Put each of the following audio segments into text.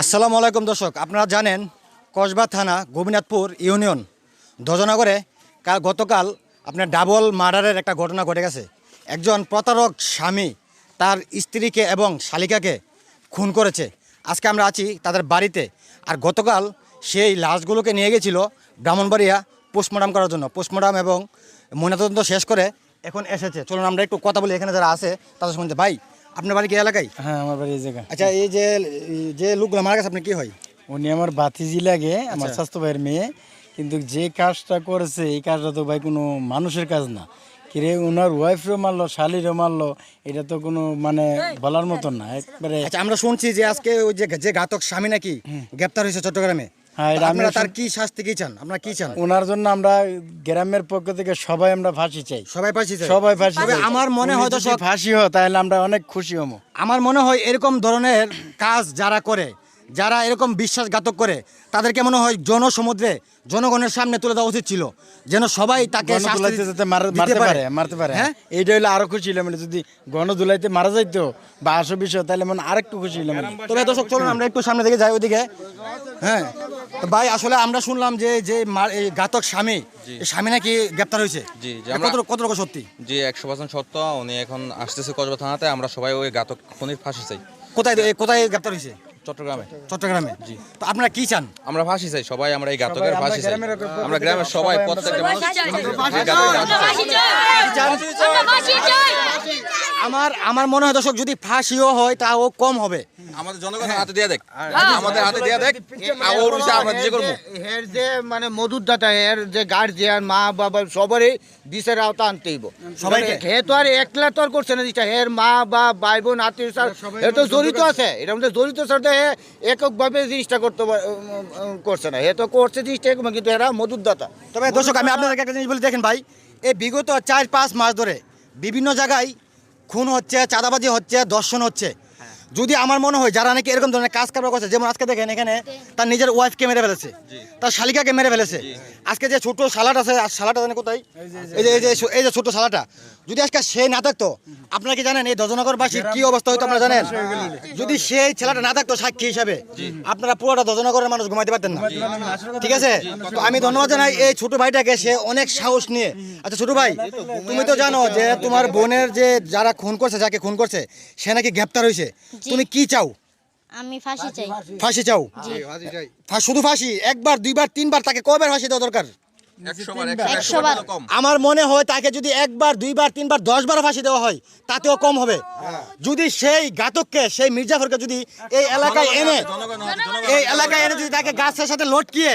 আসসালামু আলাইকুম দর্শক, আপনারা জানেন কসবা থানা গোবিনাথপুর ইউনিয়ন ধ্বজনগরে কাল গতকাল আপনার ডাবল মার্ডারের একটা ঘটনা ঘটে গেছে। একজন প্রতারক স্বামী তার স্ত্রীকে এবং শালিকাকে খুন করেছে। আজকে আমরা আছি তাদের বাড়িতে। আর গতকাল সেই লাশগুলোকে নিয়ে গেছিল ব্রাহ্মণবাড়িয়া পোস্টমর্টম করার জন্য। পোস্টমর্টম এবং ময়নাতদন্ত শেষ করে এখন এসেছে। চলুন আমরা একটু কথা বলি, এখানে যারা আছে তাদের শুনতে ভাই আপনার বাড়ি কি এলাকায়? হ্যাঁ আমার বাড়ি এই জায়গা আচ্ছা এই যে যে লোকগুলো মারা গেছে আপনি কি হয়? উনি আমার বাতিজি লাগে আমার আচ্ছা। স্বাস্থ্য ভাইয়ের মেয়ে। কিন্তু যে কাজটা করেছে এই কাজটা তো ভাই কোনো মানুষের কাজ না। কিরে ওনার ওয়াইফরও মারলো শালিরও মারলো এটা তো কোনো মানে বলার মতন না। একবারে আচ্ছা আমরা শুনছি যে আজকে ওই যে যে ঘাতক স্বামী নাকি গ্রেপ্তার হয়েছে চট্টগ্রামে। আমরা আপনারা তার কি শাস্তি কি চান? আপনারা কি চান? ওনার জন্য আমরা গ্রামের পক্ষ থেকে সবাই আমরা ফাঁসি চাই। সবাই সবাই ফাঁসি তবে আমার মনে হয় যদি দর্শক ফাঁসি হয় তাহলে আমরা অনেক খুশি হব। আমার মনে হয় এরকম ধরনের কাজ যারা করে যারা এরকম বিশ্বাসঘাতক করে তাদেরকে মনে হয় জনসমুদ্রে জনগণের সামনে তুলে দেওয়া উচিত ছিল যেন সবাই তাকে শাস্তি গণদুলাইতে যাতে মার- দিতে মারতে পারে মারতে পারে। হ্যাঁ? এইটা হলে আরও খুশি হলাম মানে যদি গণদুলাইতে মারা যাইতো বা আসো বিষয় তাহলে মানে আরেকটু খুশি হলাম তবে দর্শক চলুন আমরা একটু সামনে দিকে যাই ওইদিকে হ্যাঁ? তো ভাই আসলে আমরা শুনলাম যে যে মার- এই ঘাতক স্বামী এই স্বামী নাকি গ্রেপ্তার হয়েছে। জি, জি, আমরা- কত কতটুকু সত্যি? জি একশো পার্সেন্ট সত্য। উনি এখন আসতেছে কসবা থানাতে আমরা সবাই ওই ঘাতক খুনির ফাঁসি চাই। কোথায় এ- কোথায় গ্রেপ্তার হয়েছে? চট্টগ্রামে। চট্টগ্রামে? জি। তো আপনারা কি চান? আমরা ফাঁসি চাই সবাই আমরা এই ঘাতকের ফাঁসি চাই। আমরা গ্রামের সবাই প্রত্যেকটা মানুষ ফাঁসি এই ঘাতকের ফাঁসি চাই। আমার আমার মনে হয় দর্শক যদি ফাঁসিও হয় তাও কম হবে। আমাদের জনগণের হাতে দিয়ে দেখ। আমাদের হাতে দিয়ে দেখ। আর ওর বিচার আমরা নিজে করব। এর যে মানে মধুরদাতা এর যে গার্জিয়ান মা বাবা সবারই বিচার আওতা আনতেইব সবাইকে? হে তো আর একলা তো আর করছে না জিনিসটা এর মা বা ভাই বোন আত্মীয় স্বজন, হে তো জড়িত আছে। এটার মধ্যে জড়িত সাথে হে এককভাবে জিনিসটা করতে করছে না। হে তো করছে জিনিসটা কিন্তু এরা মধুরদাতা। তবে দর্শক আমি আপনাদেরকে একটা জিনিস বলে দেখেন ভাই এই বিগত চার পাঁচ মাস ধরে বিভিন্ন জায়গায় খুন হচ্ছে চাঁদাবাজি হচ্ছে দর্শন হচ্ছে। যদি আমার মনে হয় যারা নাকি এরকম ধরনের কাজ কারবার করছে যেমন আজকে দেখেন এখানে তার নিজের ওয়াইফকে মেরে ফেলেছে তার শালিকাকে মেরে ফেলেছে। আজকে যে ছোট সালাড আছে আর সালাডটা জানে কোথায়? এই যে এই যে। এই যে ছোট সালাটা যদি আজকে সে না থাকতো আপনারা কি জানেন এই দজনগরবাসীর কি অবস্থা হতো আপনারা জানেন? যদি সেই ছেলেটা না থাকতো সাক্ষী হিসাবে আপনারা পুরোটা দজনগরের মানুষ ঘুমাইতে পারতেন না। ঠিক আছে? তো আমি ধন্যবাদ জানাই এই ছোট ভাইটাকে সে অনেক সাহস নিয়ে। আচ্ছা ছোট ভাই তুমি তো জানো যে তোমার বোনের যে যারা খুন করছে যাকে খুন করছে সে নাকি গ্রেপ্তার হয়েছে। তুমি কি চাও? আমি ফাঁসি চাই। ফাঁসি চাও? ফাঁসি শুধু ফাঁসি? একবার দুইবার তিনবার তাকে কয়বার ফাঁসি দেওয়া দরকার? আমার মনে হয় তাকে যদি একবার দুইবার তিনবার দশবার ফাঁসি দেওয়া হয় তাতেও কম হবে যদি সেই ঘাতককে সেই মির্জাফরকে যদি এই এলাকায় এনে এই এলাকায় এনে যদি তাকে গাছের সাথে লটকিয়ে।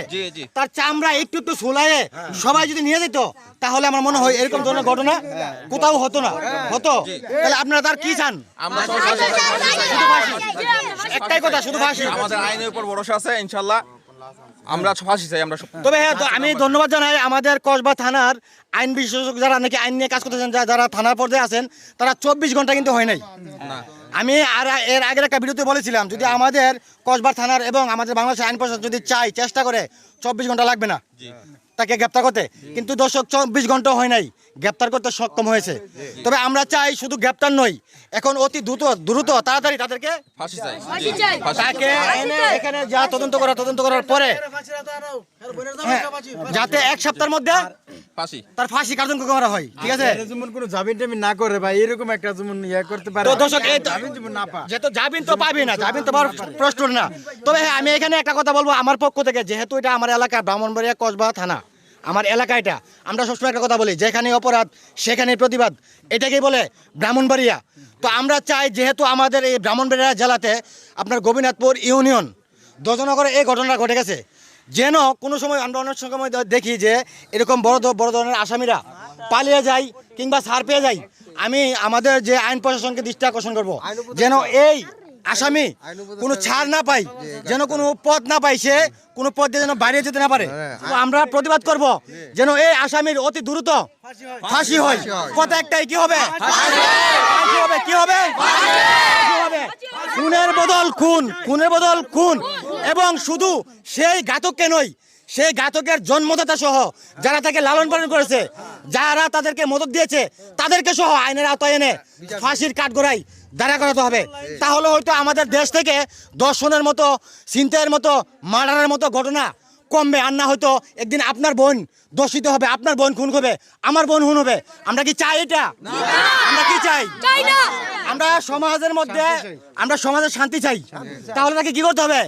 তার চামড়া একটু একটু সোলায়ে সবাই যদি নিয়ে যেত তাহলে আমার মনে হয় এরকম ধরনের ঘটনা কোথাও হতো না হতো তাহলে আপনারা তার কি চান। একটাই কথা শুধু ফাঁসি আমাদের আইনের উপর ভরসা আছে ইনশাল্লাহ আমরা ফাঁসি চাই আমরা তবে হ্যাঁ আমি ধন্যবাদ জানাই আমাদের কসবা থানার আইন বিশেষজ্ঞ যারা নাকি আইন নিয়ে কাজ করতেছেন যারা থানার পর্যায়ে আছেন তারা চব্বিশ ঘণ্টা কিন্তু হয় নাই। আমি আর এর আগের একটা ভিডিওতে বলেছিলাম যদি আমাদের কসবা থানার এবং আমাদের বাংলাদেশ আইন প্রশাসন যদি চাই চেষ্টা করে চব্বিশ ঘণ্টা লাগবে না। তাকে গ্রেপ্তার করতে। কিন্তু দর্শক চব্বিশ ঘণ্টা হয় নাই। গ্রেপ্তার করতে সক্ষম হয়েছে। তবে আমরা চাই শুধু গ্রেপ্তার নই এখন অতি দ্রুত দ্রুত তাড়াতাড়ি তাদেরকে তাকে এনে এখানে যা তদন্ত করা তদন্ত করার পরে হ্যাঁ, যাতে এক সপ্তাহের মধ্যে ফাঁসি। তার ফাঁসি কার্যক্রম করা হয়। ঠিক আছে? যেমন কোনো জামিন টামিন না করে ভাই এরকম একটা যেমন ইয়ে করতে পারে। তো দর্শক এই জামিন না পা। যেহেতু জামিন তো পাবি না জামিন তো পাওয়ার প্রশ্ন না। তবে হ্যাঁ আমি এখানে একটা কথা বলব আমার পক্ষ থেকে যেহেতু এটা আমার এলাকা ব্রাহ্মণবাড়িয়া কসবা থানা। আমার এলাকা এটা। আমরা সবসময় একটা কথা বলি, যেখানে অপরাধ, সেখানে প্রতিবাদ। এটাকেই বলে ব্রাহ্মণবাড়িয়া। তো আমরা চাই, যেহেতু আমাদের এই ব্রাহ্মণবাড়িয়া জেলাতে আপনার গোবিনাথপুর ইউনিয়ন, দজনগরে এই ঘটনা ঘটে গেছে। যেন কোনো সময় আমরা অনেক সময় দেখি যে এরকম বড় বড় ধরনের আসামিরা পালিয়ে যায় কিংবা ছাড় পেয়ে যায়। আমি আমাদের যে আইন প্রশাসনকে দৃষ্টি আকর্ষণ করব। যেন এই আসামি। কোনো ছাড় না পাই যেন কোনো পথ না পাই সে কোনো পথ দিয়ে যেন বাইরে যেতে না পারে। তো আমরা প্রতিবাদ করব যেন এই আসামির অতি দ্রুত ফাঁসি হয়। কথা একটাই কি হবে? কি হবে? খুনের বদল খুন খুনের বদল খুন। এবং শুধু সেই ঘাতককে নয় সেই ঘাতকের জন্মদাতা সহ যারা তাকে লালন পালন করেছে যারা তাদেরকে মদত দিয়েছে তাদেরকে সহ আইনের আওতায় এনে ফাঁসির কাঠগড়াই দাঁড়া করাতে হবে। তাহলে হয়তো আমাদের দেশ থেকে দর্শনের মতো চিন্তায়ের মতো মার্ডারের মতো ঘটনা কমবে। আর না হয়তো একদিন আপনার বোন দোষিত হবে। আপনার বোন খুন হবে আমার বোন খুন হবে। আমরা কি চাই এটা? আমরা কি চাই? আমরা সমাজের মধ্যে আমরা সমাজের শান্তি চাই। তাহলে তাকে কি করতে হবে?